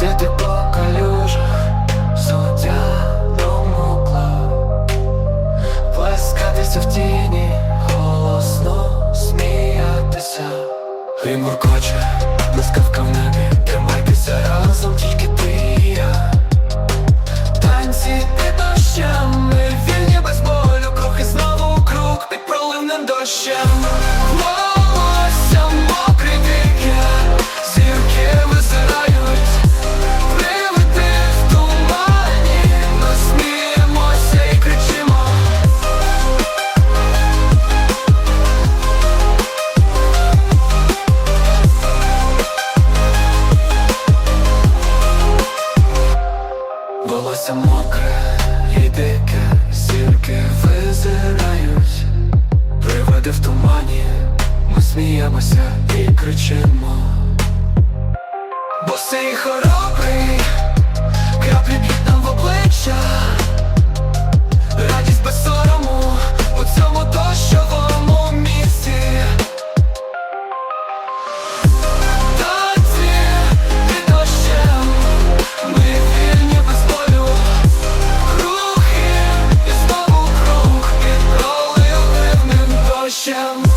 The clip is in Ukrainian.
Де ти по суддя мокла плескатися в тіні, голосно сміятися, І муркоче, блискавка в небі, разом тільки ти я. Танці під дощами, вільні без болю, круг і знову круг під проливним дощем. Волосся мокре і дике, зірки визирають, привиди в тумані, ми сміємося і кричимо. бо сей хоробрий Shell.